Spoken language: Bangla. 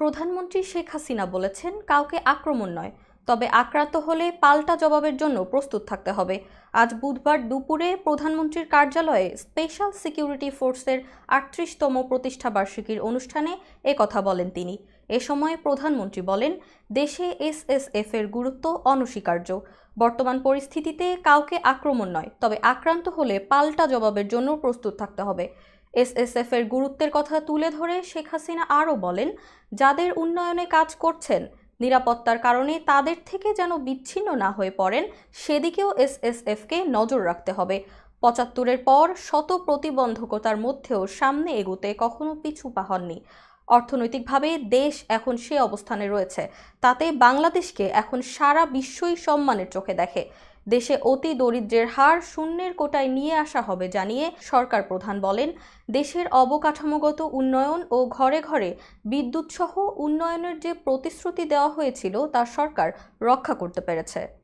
প্রধানমন্ত্রী শেখ হাসিনা বলেছেন, কাউকে আক্রমণ নয়, তবে আক্রান্ত হলে পাল্টা জবাবের জন্য প্রস্তুত থাকতে হবে। আজ বুধবার দুপুরে প্রধানমন্ত্রীর কার্যালয়ে স্পেশাল সিকিউরিটি ফোর্সের আটত্রিশতম প্রতিষ্ঠা বার্ষিকীর অনুষ্ঠানে কথা বলেন তিনি। এ সময় প্রধানমন্ত্রী বলেন, দেশে এসএসএফ এর গুরুত্ব অনস্বীকার্য। বর্তমান পরিস্থিতিতে কাউকে আক্রমণ নয়, তবে আক্রান্ত হলে পাল্টা জবাবের জন্য প্রস্তুত থাকতে হবে। এসএসএফ এর গুরুত্বের কথা তুলে ধরে শেখ হাসিনা আরও বলেন, যাদের উন্নয়নে কাজ করছেন, নিরাপত্তার কারণে তাদের থেকে যেন বিচ্ছিন্ন না হয়ে পড়েন, সেদিকেও এসএসএফকে নজর রাখতে হবে। পঁচাত্তরের পর শত প্রতিবন্ধকতার মধ্যেও সামনে এগোতে কখনো পিছু পা হননি। অর্থনৈতিকভাবে দেশ এখন সে অবস্থানে রয়েছে, তাতে বাংলাদেশকে এখন সারা বিশ্বই সম্মানের চোখে দেখে। দেশে অতি দরিদ্রের হার শূন্যের কোটায় নিয়ে আসা হবে জানিয়ে সরকার প্রধান বলেন, দেশের অবকাঠামোগত উন্নয়ন ও ঘরে ঘরে বিদ্যুৎসহ উন্নয়নের যে প্রতিশ্রুতি দেওয়া হয়েছিল তা সরকার রক্ষা করতে পেরেছে।